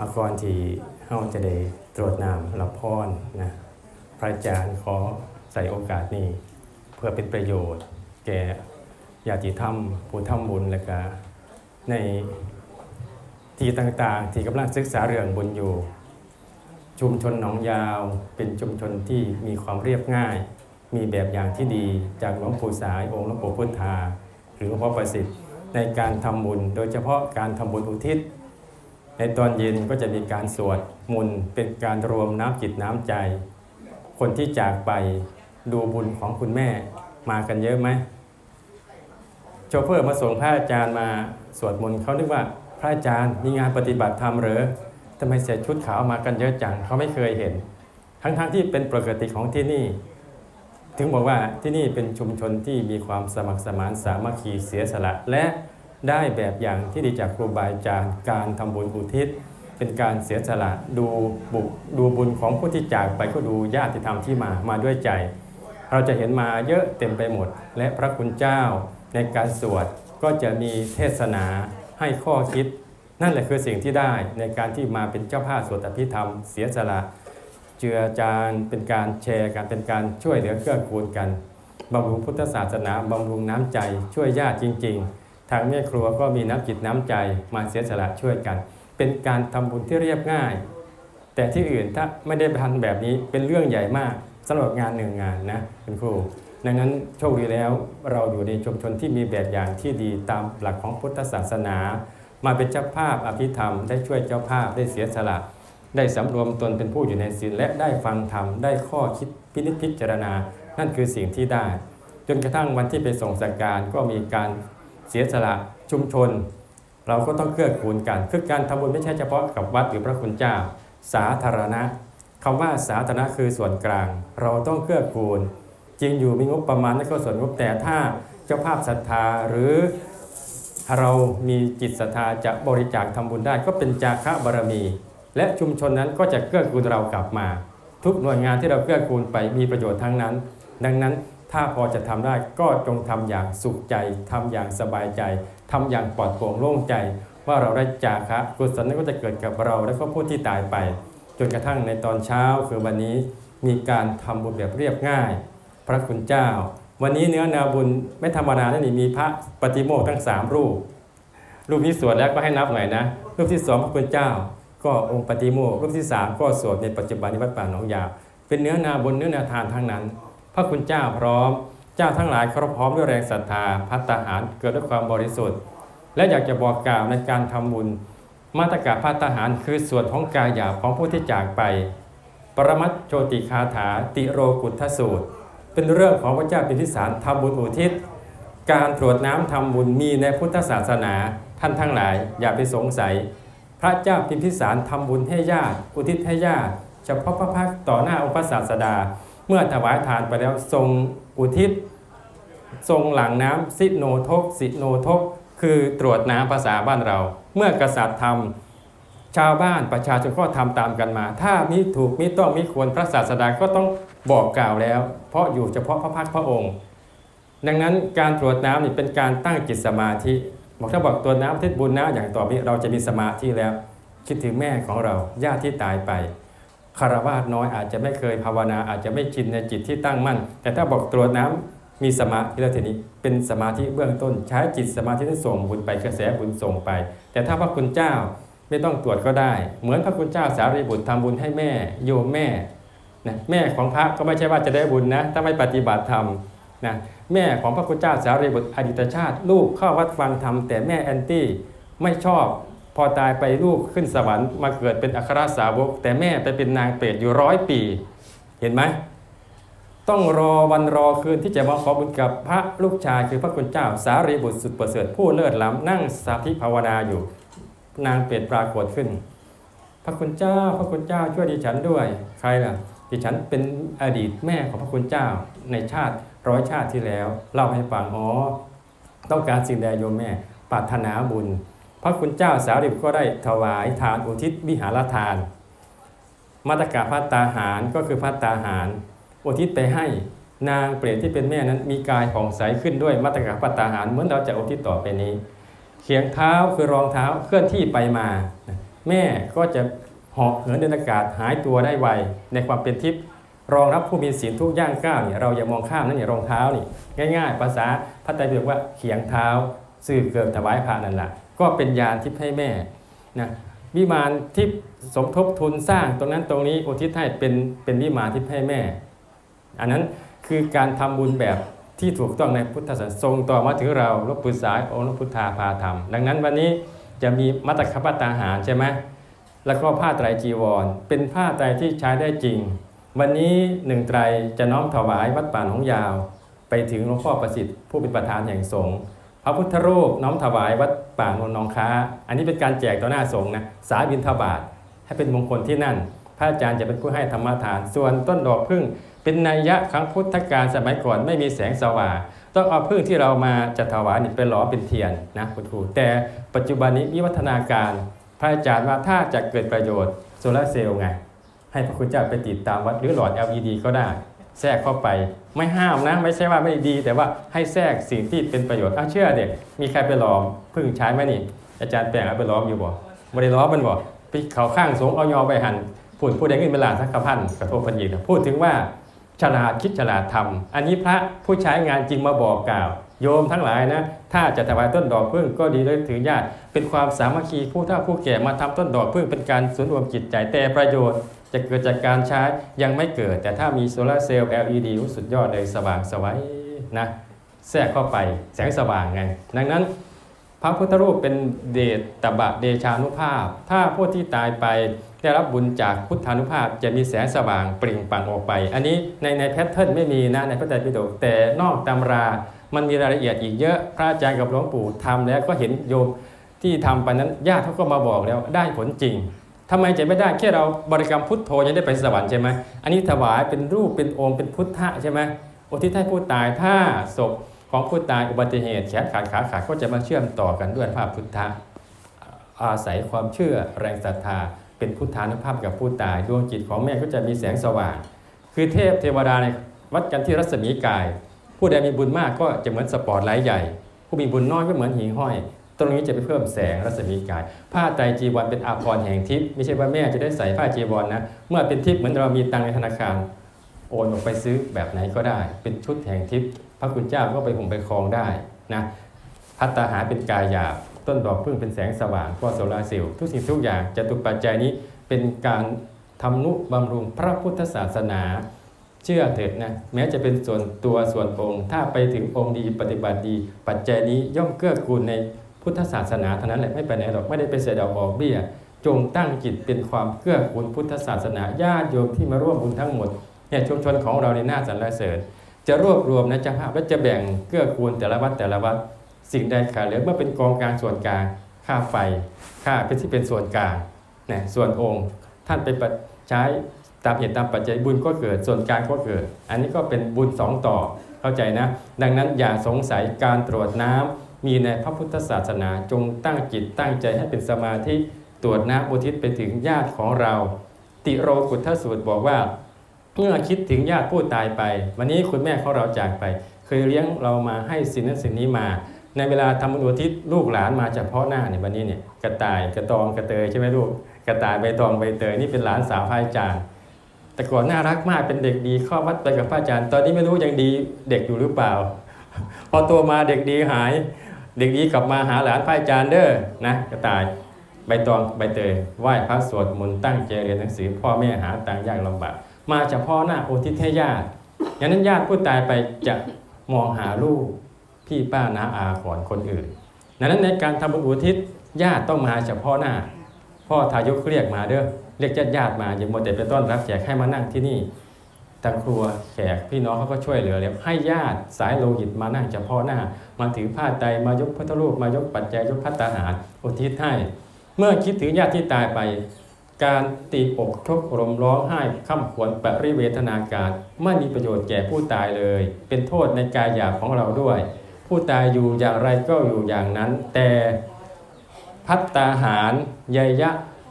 อากรที่เฮาจะได้ตรวจน้ำรับพรนะพระอาจารย์ขอใส่โอกาสนี้ เพื่อเป็นประโยชน์ แก่ญาติธรรมผู้ทำบุญและก็ในที่ต่างๆ ที่กำลังศึกษาเรื่องบุญอยู่ ชุมชนหนองยาวเป็นชุมชนที่มีความเรียบง่าย มีแบบอย่างที่ดีจากหลวงปู่สายองค์หลวงปู่พุทธา หรือหลวงพ่อประสิทธิ์ในการทำบุญ โดยเฉพาะการทำบุญอุทิศ ในตอนเย็นก็จะมีการสวดมนต์เป็นการรวมน้ำจิตน้ำใจ คนที่จากไปดูบุญของคุณแม่มากันเยอะไหมโชเฟอร์มาส่งพระอาจารย์มาสวดมนต์เขานึกว่าพระอาจารย์มีงานปฏิบัติธรรมหรือทำไมใส่ชุดขาวมากันเยอะจังเขาไม่เคยเห็น ทั้งๆทที่เป็นปกติของที่นี่ ถึงบอกว่าที่นี่เป็นชุมชนที่มีความสมัครสมานสามัคคีเสียสละและ ได้แบบอย่างที่ดีจากครูบาอาจารย์ การทำบุญอุทิศ เป็นการเสียสละดูบุดูบุญของผู้ที่จากไปก็ดูญาติธรรมที่มามาด้วยใจ เราจะเห็นมาเยอะเต็มไปหมด และพระคุณเจ้าในการสวดก็จะมีเทศนาให้ข้อคิด นั่นแหละคือสิ่งที่ได้ในการที่มาเป็นเจ้าภาพสวดอภิธรรม เสียสละเจือจานเป็นการแชร์กันเป็นการช่วยเหลือเกื้อกูลกันบำรุงพุทธศาสนาบำรุงน้ำใจช่วยญาติจริง ๆ ทางแม่ครัวก็มีน้ำจิตน้ำใจมาเสียสละช่วยกัน เป็นการทำบุญที่เรียบง่าย แต่ที่อื่นถ้าไม่ได้ทำแบบนี้เป็นเรื่องใหญ่มากสำหรับงานหนึ่งงานนะคุณครู ดังนั้นโชคดีแล้วเราอยู่ในชุมชนที่มีแบบอย่างที่ดีตามหลักของพุทธศาสนา มาเป็นเจ้าภาพอภิธรรมได้ช่วยเจ้าภาพได้เสียสละได้สำรวมตนเป็นผู้อยู่ในศีลและได้ฟังธรรมได้ข้อคิดพินิจพิจารณา นั่นคือสิ่งที่ได้ จนกระทั่งวันที่ไปส่งสักการก็มีการ เสียสละชุมชน เราก็ต้องเกื้อกูลกัน คือการทำบุญไม่ใช่เฉพาะกับวัดหรือพระคุณเจ้า สาธารณะคำว่าสาธารณะคือส่วนกลาง เราต้องเกื้อกูล จริงอยู่มีงบประมาณและก็ส่วนงบแต่ถ้าเจ้าภาพศรัทธาหรือเรามีจิตศรัทธาจะบริจาคทำบุญได้ก็เป็นจาคะบารมี และชุมชนนั้นก็จะเกื้อกูลเรากลับมา ทุกหน่วยงานที่เราเกื้อกูลไปมีประโยชน์ทั้งนั้น ดังนั้น ถ้าพอจะทำได้ก็จงทำอย่างสุขใจทำอย่างสบายใจทำอย่างปลอดโปร่งโล่งใจ ว่าเราได้จาคะกุศลนั้นก็จะเกิดกับเราและก็ผู้ที่ตายไป จนกระทั่งในตอนเช้าคือวันนี้มีการทำบุญแบบเรียบง่าย พระคุณเจ้า วันนี้เนื้อนาบุญไม่ธรรมดานะนี่มีพระปฏิโมกทั้งสามรูป รูปที่สวดแล้วก็ให้นับหน่อยนะ รูปที่สองพระคุณเจ้า ก็องค์ปฏิโมกรูปที่สามก็สวดในปัจจุบันในวัดป่าหนองยาวเป็นเนื้อนาบุญเนื้อนาทานทั้งนั้น พระคุณเจ้าพร้อม เจ้าทั้งหลายเคารพพร้อมด้วยแรงศรัทธาพัฒหารเกิดด้วยความบริสุทธิ์ และอยากจะบอกกล่าวในการทำบุญ มาตรกาพัฒหารคือส่วนของกายหยาบของผู้ที่จากไป ปรมัตโชติคาถาติโรกุทธสูตร เป็นเรื่องของพระเจ้าพิพิสารทำบุญอุทิศ การตรวจน้ำทำบุญมีในพุทธศาสนา ท่านทั้งหลายอย่าไปสงสัย พระเจ้าพิมพิสารทำบุญให้ญาติอุทิศให้ญาติเฉพาะพระพักตร์ต่อหน้าองค์พระศาสดา เมื่อถวายทานไปแล้วทรงอุทิศ ทรงหลังน้ำสิโนทกสิโนทก คือตรวจน้ำภาษาบ้านเรา เมื่อกษัตริย์ทำชาวบ้านประชาชนก็ทำตามกันมา ถ้ามิถูกมิต้องมิควรพระศาสดาก็ต้องบอกกล่าวแล้ว เพราะอยู่เฉพาะพระพักพระองค์ ดังนั้นการตรวจน้ำนี่เป็นการตั้งจิตสมาธิบอกถ้าบอกตัวน้ำทิศบุญนะอย่างต่อไปเราจะมีสมาธิแล้ว คิดถึงแม่ของเราญาติที่ตายไป คารวาสน้อยอาจจะไม่เคยภาวนาอาจจะไม่ชินในจิตที่ตั้งมั่น แต่ถ้าบอกตรวจน้ำมีสมาธิแล้วทีนี้เป็นสมาธิเบื้องต้น ใช้จิตสมาธิที่ส่งบุญไปกระแสบุญส่งไป แต่ถ้าพระคุณเจ้าไม่ต้องตรวจก็ได้ เหมือนพระคุณเจ้าสารีบุตรทำบุญให้แม่โยมแม่นะแม่ของพระก็ไม่ใช่ว่าจะได้บุญนะถ้าไม่ปฏิบัติธรรมนะแม่ของพระคุณเจ้าสารีบุตรอดีตชาติ ลูกเข้าวัดฟังธรรมแต่แม่แอนตี้ไม่ชอบ พอตายไปลูกขึ้นสวรรค์มาเกิดเป็นอัครสาวก แต่แม่ไปเป็นนางเปรตอยู่ร้อยปี เห็นไหมต้องรอวันรอคืนที่จะมาขอบุญกับพระลูกชายคือพระคุณเจ้าสารีบุตรสุดประเสริฐผู้เลิศล้ำนั่งสาธิภาวนาอยู่ นางเปรตปรากฏขึ้น พระคุณเจ้า พระคุณเจ้าช่วยดิฉันด้วย ใครล่ะดิฉันเป็นอดีตแม่ของพระคุณเจ้าในชาติร้อยชาติที่แล้วเล่าให้ฟังอ๋อต้องการสิ่งใดโยมแม่ปรารถนาบุญ ระคุณเจ้าสารีบุตรก็ได้ถวายทานอุทิศวิหารทาน มาตรกาพัตตาหารก็คือพัตตาหาร อุทิศไปให้นางเปรตที่เป็นแม่นั้นมีกายผ่องใสขึ้นด้วยมาตรกาพัตตาหารเหมือนเราจะอุทิศต่อไปนี้ เขียงเท้าคือรองเท้าเคลื่อนที่ไปมา แม่ก็จะเหาะเหินเดินอากาศหายตัวได้ไวในความเป็นทิพย์รองรับผู้มีศีลทุกย่างก้าวเนี่ยเราอย่ามองข้ามนั่นเนี่ยรองเท้านี่ง่าย ๆ ภาษาพระไตรปิฎกว่าเขียงเท้า สื่อเกิดถวายพระนั่นแหละ ก็เป็นยานทิพย์ให้แม่นะวิมานทิพย์สมทบทุนสร้างตรงนั้นตรงนี้อุทิศให้เป็นเป็นวิมานทิพย์ให้แม่ อันนั้นคือการทำบุญแบบที่ถูกต้องในพุทธศาสนาทรงต่อมาถึงเราลบปุษายองค์ลวงพุทธาพาธรรม ดังนั้นวันนี้จะมีมัตตคปตาหารใช่ไหมแล้วก็ผ้าไตรจีวร เป็นผ้าไตรที่ใช้ได้จริง วันนี้หนึ่งไตรจะน้อมถวายวัดป่าหนองยาว ไปถึงหลวงพ่อประสิทธิ์ผู้เป็นประธานแห่งสงฆ์ พระพุทธรูปน้อมถวายวัดป่าโนนนองค้า อันนี้เป็นการแจกต่อหน้าสงฆ์นะสาบินทบาทให้เป็นมงคลที่นั่น พระอาจารย์จะเป็นผู้ให้ธรรมทาน ส่วนต้นดอกพึ่งเป็นนัยยะครั้งพุทธกาลสมัยก่อนไม่มีแสงสว่างต้องเอาพึ่งที่เรามาจะถวายนี่เป็นหลอเป็นเทียนนะคุณครูแต่ปัจจุบันนี้วิวัฒนาการ พระอาจารย์ว่าถ้าจะเกิดประโยชน์โซลาร์เซลล์ไงให้พระคุณเจ้าไปติดตามวัดหรือหลอด LED ก็ได้ แทรกเข้าไปไม่ห้ามนะ ไม่ใช่ว่าไม่ดี แต่ว่าให้แทรกสิ่งที่เป็นประโยชน์อ้าวเชื่อเด็กมีใครไปล้องพึ่งใช้ไหมนี่ อาจารย์แปลงเอาไปล้อมอยู่บ่ไม่ได้ล้อมมันบ่ไปเขาข้างสงเอายอไปหันพูดพูดได้เงินเวลาสักกระพันกระทษพันยีนะพูดถึงว่าฉลาดคิดฉลาดทำอันนี้พระผู้ใช้งานจริงมาบอกกล่าว โยมทั้งหลายนะ ถ้าจะถวายต้นดอกพึ่งก็ดีเลยถือญาติ เป็นความสามัคคีผู้เฒ่าผู้แก่มาทำต้นดอกพึ่งเป็นการสวนรวมจิตใจแต่ประโยชน์ จะเกิดจากการใช้ยังไม่เกิด แต่ถ้ามีโซลาเซลล์ LED รู้สุดยอดเลยสว่างสวัยนะแทรกเข้าไปแสงสว่างไง ดังนั้น พระพุทธรูปเป็นเดชตบะเดชานุภาพ ถ้าผู้ที่ตายไปได้รับบุญจากพุทธานุภาพจะมีแสงสว่างเปล่งปังออกไป อันนี้ในในแพทเทิร์นไม่มีนะในพระไตรปิฎกแต่นอกตำรามันมีรายละเอียดอีกเยอะพระอาจารย์กับหลวงปู่ทำแล้วก็เห็นโยมที่ทำไปนั้นญาติเขาก็มาบอกแล้วได้ผลจริง ทำไมจะไม่ได้แค่เราบริกรรมพุทโธยังได้ไปสวรรค์ใช่ไหมอันนี้ถวายเป็นรูปเป็นองค์เป็นพุทธะใช่ไหมอทิศให้ผู้ตายถ้าศพของผู้ตายอุบัติเหตุแขนขาดขาขาดก็จะมาเชื่อมต่อกันด้วยภาพพุทธะอาศัยความเชื่อแรงศรัทธา เป็นพุทธานุภาพกับผู้ตายดวงจิตของแม่ก็จะมีแสงสว่าง คือเทพเทวดาในวัดกันที่รัศมีกาย ผู้ใดมีบุญมากก็จะเหมือนสปอร์ตไลท์ใหญ่ ผู้มีบุญน้อยก็เหมือนหิ่งห้อย ตรงนี้จะไปเพิ่มแสงรัศมีกาย ผ้าไตรจีวรเป็นอาภรณ์แห่งทิพย์ไม่ใช่ว่าแม่จะได้ใส่ผ้าจีวรนะ เมื่อเป็นทิพย์เหมือนเรามีตังในธนาคาร โอนออกไปซื้อแบบไหนก็ได้ เป็นชุดแห่งทิพย์พระคุณเจ้าก็ไปห่มไปครองได้นะพัตตาหาเป็นกายหยาบ ต้นดอกพึ่งเป็นแสงสว่างก็โซลาเซลล์ทุกสิ่งทุกอย่างจะตุปัจจัยนี้เป็นการทำนุบำรุงพระพุทธศาสนา เชื่อเถิดนะแม้จะเป็นส่วนตัวส่วนองค์ ถ้าไปถึงองค์ดีปฏิบัติดี ปัจจัยนี้ย่อมเกื้อกูลใน พุทธศาสนาเท่านั้นแหละไม่ไปไหนหรอกไม่ได้ไปเสียดอกออกเบี้ยจงตั้งจิตเป็นความเกื้อกูลพุทธศาสนาญาติโยมที่มาร่วมบุญทั้งหมดเนี่ยชุมชนของเราในหน้าสรรเสริญ จะรวบรวมนะเจ้าภาพและจะแบ่งเกื้อกูลแต่ละวัดแต่ละวัดสิ่งใดขาดเหลือเมื่อเป็นกองกลางส่วนกลางค่าไฟค่าเป็นที่เป็นส่วนกลางนะส่วนองค์ท่านไปใช้ตามเหตุตามปัจจัยบุญก็เกิดส่วนกลางก็เกิด อันนี้ก็เป็นบุญสองต่อเข้าใจนะ ดังนั้นอย่าสงสัยการตรวจน้ำ มีในพระพุทธศาสนาจงตั้งจิตตั้งใจให้เป็นสมาธิตรวจน้ำอุทิศไปถึงญาติของเรา ติโรกุทธสูตรบอกว่า เมื่อคิดถึงญาติผู้ตายไป วันนี้คุณแม่ของเราจากไป เคยเลี้ยงเรามาให้สิ่งนั้นสิ่งนี้มา ในเวลาทำบุญอุทิศลูกหลานมาเฉพาะหน้าเนี่ยวันนี้เนี่ยกระต่ายกระตองกระเตยใช่ไหมลูกกระต่ายใบตองใบเตยนี่เป็นหลานสาวพระอาจารย์แต่ก่อนน่ารักมากเป็นเด็กดีข้าวัดไปกับพระอาจารย์ ตอนนี้ไม่รู้ยังดีเด็กอยู่หรือเปล่า พอตัวมาเด็กดีหาย เด็กดีกลับมาหาหลานพระอาจารย์เด้อนะกระต่ายใบตองใบเตยไหว้พระสวดมนต์ตั้งใจเรียนหนังสือ พ่อแม่หาต่างยากลำบากมาเฉพาะหน้าโอทิศให้ญาติอย่างนั้นญาติผู้ตายไปจะมองหาลูกพี่ป้าน้าอาก่อนคนอื่นดังนั้นในการทำบุญอุทิศญาติต้องมาเฉพาะหน้า พ่อทายกเรียกมาเด้อเรียกญาติญาติมาอย่ามัวแต่ไปต้อนรับแขกให้มานั่งที่นี่ ทางครัวแขกพี่น้องเขาก็ช่วยเหลือแล้วให้ญาติสายโลหิตมานั่งเฉพาะหน้า มาถือผ้าไตรมายกพระทรูปมายกปัจจัยยกพัตตาหารอุทิศให้ เมื่อคิดถึงญาติที่ตายไป การตีอกทุกรมร้องไห้ข้าขวนปริเวทนาการไม่มีประโยชน์แก่ผู้ตายเลย เป็นโทษในกายหยาบของเราด้วย ผู้ตายอยู่อย่างไรก็อยู่อย่างนั้น แต่พัตตาหารยยะ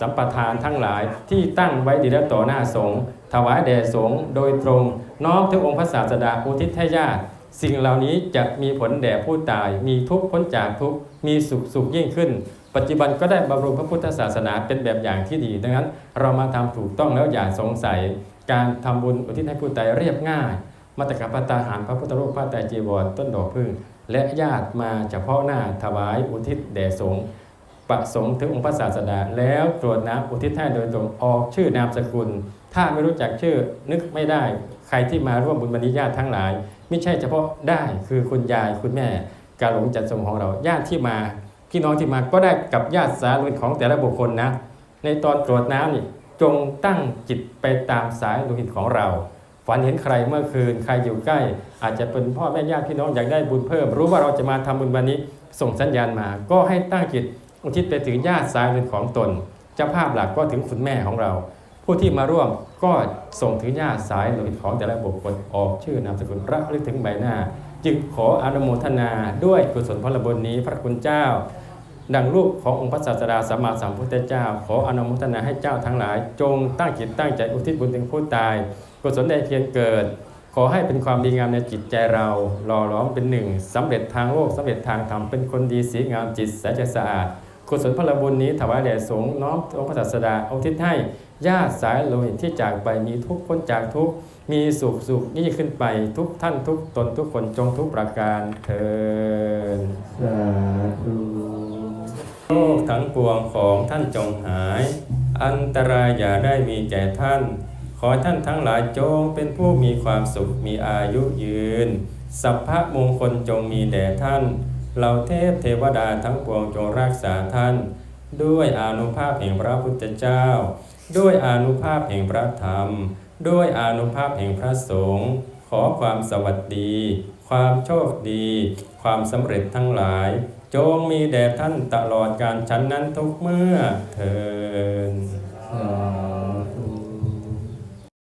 สัมปทานทั้งหลายที่ตั้งไว้ดีแล้วต่อหน้าสงฆ์ ถวายแด่สงฆ์โดยตรงน้อมถึงองค์พระศาสดาอุทิศให้ญาติสิ่งเหล่านี้จะมีผลแด่ผู้ตาย มีทุกข์พ้นจากทุกข์มีสุขสุขยิ่งขึ้น ปัจจุบันก็ได้บำรุงพระพุทธศาสนาเป็นแบบอย่างที่ดี ดังนั้น เรามาทำถูกต้องแล้วอย่าสงสัย การทำบุญอุทิศให้ผู้ตายเรียบง่ายมาตรกับพระตาหารพระพุทธรูปพระไตรจีวรต้นดอกพึ่งและญาติมาเฉพาะหน้าถวายอุทิศแด่สงฆ์ประสงค์ถึงองค์พระศาสดาแล้วตรวจน้ำอุทิศให้โดยตรงออกชื่อนามสกุล ถ้าไม่รู้จักชื่อนึกไม่ได้ ใครที่มาร่วมบุญบันนี้ญาติทั้งหลาย ไม่ใช่เฉพาะได้คือคุณยายคุณแม่การหลงจัดสมของเราญาติที่มาพี่น้องที่มาก็ได้กับญาติสาลุนของแต่ละบุคคลนะ ในตอนตรวจน้ำนี่จงตั้งจิตไปตามสายโลหิตของเรา ฝันเห็นใครเมื่อคืนใครอยู่ใกล้ อาจจะเป็นพ่อแม่ญาติพี่น้องอยากได้บุญเพิ่ม รู้ว่าเราจะมาทำบุญวันนี้ส่งสัญญาณมา ก็ให้ตั้งจิตอุทิศไปถึงญาติสายโลหิตของตนเจ้าภาพหลักก็ถึงคุณแม่ของเรา ผู้ที่มาร่วมก็ส่งถึงญาติสายโลหิตของแต่ละบุคคลออกชื่อนามสกุลระลึกถึงใบหน้า จึงขออนุโมทนาด้วยกุศลพลบุญนี้พระคุณเจ้า ดังรูปขององค์พระศาสดาสัมมาสัมพุทธเจ้า ขออนุโมทนาให้เจ้าทั้งหลาย จงตั้งจิตตั้งใจอุทิศบุญถึงผู้ตาย กุศลใดเพียงเกิด ขอให้เป็นความดีงามในจิตใจเราหล่อหลอมเป็นหนึ่งสำเร็จทางโลกสำเร็จทางธรรมเป็นคนดีสีงามจิตใสจะสะอาดกุศลพลบุญนี้ถวายแด่สงฆ์น้อมองค์พระศาสดาอุทิศให้ ญาติสายโลหิตที่จากไปมีทุกข์พ้นจากทุกข์มีสุขสุขยิ่ขึ้นไปทุกท่านทุกตนทุกคนจงทุกประการเทินสาธุโลกทั้งปวงของท่านจงหาย อันตรายอย่าได้มีแก่ท่าน ขอท่านทั้งหลายจงเป็นผู้มีความสุขมีอายุยืน สัพพะมงคลจงมีแด่ท่านเหล่าเทพเทวดาทั้งปวงจงรักษาท่าน ด้วยอนุภาพแห่งพระพุทธเจ้า ด้วยอนุภาพแห่งพระธรรม ด้วยอนุภาพแห่งพระสงฆ์ขอความสวัสดี ความโชคดี ความสำเร็จทั้งหลาย จงมีแด่ท่านตลอดการชั้นนั้นทุกเมื่อเทิน